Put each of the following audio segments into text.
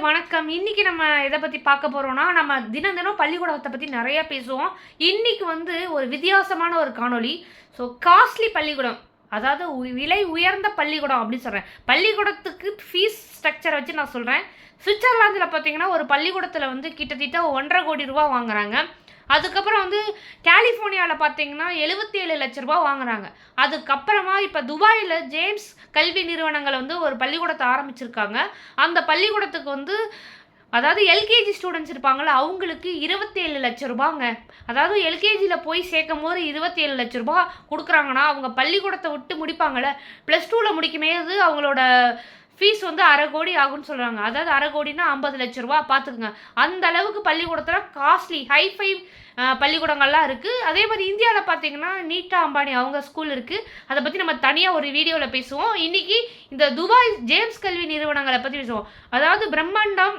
வணக்கம். இன்னைக்கு நம்ம இதை பற்றி பார்க்க போகிறோம்னா நம்ம தினம் தினம் பள்ளிக்கூடத்தை பற்றி நிறையா பேசுவோம். இன்னைக்கு வந்து ஒரு வித்தியாசமான ஒரு காணொளி. ஸோ காஸ்ட்லி பள்ளிக்கூடம். அதாவது உ- விலை உயர்ந்த பள்ளிக்கூடம் அப்படின்னு சொல்கிறேன் பள்ளிக்கூடத்துக்கு ஃபீஸ் ஸ்ட்ரக்சரை வச்சு நான் சொல்கிறேன் சுவிட்சர்லாந்தில் பார்த்தீங்கன்னா ஒரு பள்ளிக்கூடத்தில் வந்து கிட்டத்தட்ட ஒன்றரை கோடி ரூபா வாங்குறாங்க. அதுக்கப்புறம் வந்து கலிஃபோர்னியாவில் பார்த்தீங்கன்னா எழுபத்தி ஏழு லட்ச ரூபா வாங்குறாங்க. அதுக்கப்புறமா இப்போ துபாயில் ஜேம்ஸ் கல்வி நிறுவனங்கள் வந்து ஒரு பள்ளிக்கூடத்தை ஆரம்பிச்சிருக்காங்க. அந்த பள்ளிக்கூடத்துக்கு வந்து அதாவது எல்கேஜி ஸ்டூடெண்ட்ஸ் இருப்பாங்கள அவங்களுக்கு இருபத்தேழு லட்ச ரூபாங்க. அதாவது எல்கேஜியில் போய் சேர்க்கும் போது இருபத்தேழு லட்ச ரூபா கொடுக்குறாங்கன்னா அவங்க பள்ளிக்கூடத்தை விட்டு முடிப்பாங்கள்ல ப்ளஸ் டூவில் முடிக்கும்போது அவங்களோட ஃபீஸ் வந்து அரை கோடி ஆகும்னு சொல்கிறாங்க அதாவது அரை கோடினா ஐம்பது லட்ச ரூபா. பார்த்துக்குங்க அந்த அளவுக்கு பள்ளிக்கூடத்தில் காஸ்ட்லி ஹைஃபை பள்ளிக்கூடங்கள்லாம் இருக்குது அதே மாதிரி இந்தியாவில் பார்த்தீங்கன்னா நீட்டா அம்பானி அவங்க ஸ்கூல் இருக்குது அதை பற்றி நம்ம தனியாக ஒரு வீடியோவில் பேசுவோம். இன்றைக்கி இந்த துபாய் ஜேம்ஸ் கல்வி நிறுவனங்களை பற்றி பேசுவோம். அதாவது பிரம்மாண்டம்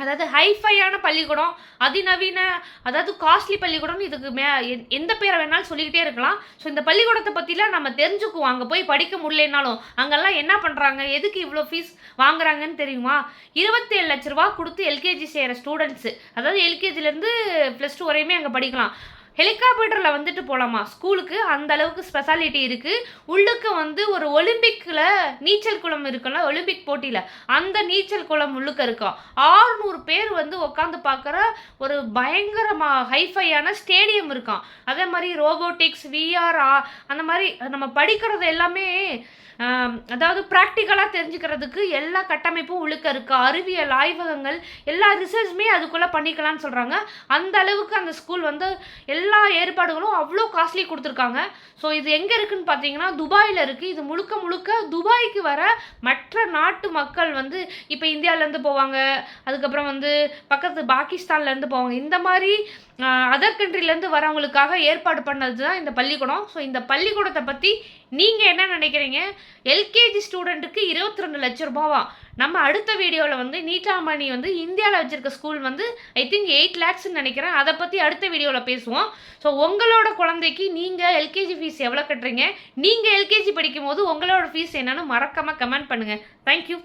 அதாவது ஹைஃபையான பள்ளிக்கூடம் அதிநவீன அதாவது காஸ்ட்லி பள்ளிக்கூடம்னு இதுக்கு மே எ- எந்த பேரை வேணாலும் சொல்லிக்கிட்டே இருக்கலாம். ஸோ இந்த பள்ளிக்கூடத்தை பற்றிலாம் நம்ம தெரிஞ்சுக்குவோம். அங்கே போய் படிக்க முடியலனாலும் அங்கெல்லாம் என்ன பண்ணுறாங்க எதுக்கு இவ்வளோ ஃபீஸ் வாங்குறாங்கன்னு தெரியுமா? இருபத்தேழு லட்ச ரூபா கொடுத்து எல்கேஜி செய்கிற ஸ்டூடெண்ட்ஸு அதாவது எல்கேஜிலேருந்து ப்ளஸ் டூ வரையுமே அங்கே படிக்கலாம். ஹெலிகாப்டரில் வந்துட்டு போகலாமா ஸ்கூலுக்கு அந்த அளவுக்கு ஸ்பெஷாலிட்டி இருக்குது உள்ளுக்கு வந்து ஒரு ஒலிம்பிக்கில் நீச்சல் குளம் இருக்குல்ல ஒலிம்பிக் போட்டியில் அந்த நீச்சல் குளம் உள்ளுக்க இருக்கும் ஆறுநூறு பேர் வந்து உட்காந்து பார்க்குற ஒரு பயங்கரமாக ஹைஃபையான ஸ்டேடியம் இருக்கும் அதே மாதிரி ரோபோட்டிக்ஸ் விஆர் அந்த மாதிரி நம்ம படிக்கிறது எல்லாமே அதாவது ப்ராக்டிக்கலாக தெரிஞ்சுக்கிறதுக்கு எல்லா கட்டமைப்பும் உழுக்க இருக்கு. அறிவியல் ஆய்வகங்கள் எல்லா ரிசர்ச்சுமே அதுக்குள்ளே பண்ணிக்கலாம்னு சொல்கிறாங்க அந்த அளவுக்கு அந்த ஸ்கூல் வந்து எல்லா எல்லா ஏற்பாடுகளும் அவ்வளோ காஸ்ட்லி கொடுத்துருக்காங்க. ஸோ இது எங்கே இருக்குன்னு பார்த்தீங்கன்னா துபாயில் இருக்குது இது முழுக்க முழுக்க துபாய்க்கு வர மற்ற நாட்டு மக்கள் வந்து இப்போ இந்தியாவிலேருந்து போவாங்க. அதுக்கப்புறம் வந்து பக்கத்து பாகிஸ்தான்லேருந்து போவாங்க. இந்த மாதிரி அதர் கண்ட்ரிலேருந்து வரவங்களுக்காக ஏற்பாடு பண்ணது தான் இந்த பள்ளிக்கூடம். ஸோ இந்த பள்ளிக்கூடத்தை பற்றி நீங்கள் என்ன நினைக்கிறீங்க? எல்கேஜி ஸ்டூடெண்ட்டுக்கு இருபத்தி ரெண்டு லட்ச ரூபாவா? நம்ம அடுத்த வீடியோவில் வந்து நீட்டாமணி வந்து இந்தியாவில் வச்சுருக்க ஸ்கூல் வந்து ஐ திங்க் எயிட் லேக்ஸ்ன்னு நினைக்கிறேன். அதை பற்றி அடுத்த வீடியோவில் பேசுவோம். ஸோ உங்களோட குழந்தைக்கு நீங்கள் எல்கேஜி ஃபீஸ் எவ்வளோ கட்டுறீங்க? நீங்கள் எல்கேஜி படிக்கும் போது உங்களோட ஃபீஸ் என்னென்னு மறக்காமல் கமெண்ட் பண்ணுங்கள் தேங்க்யூ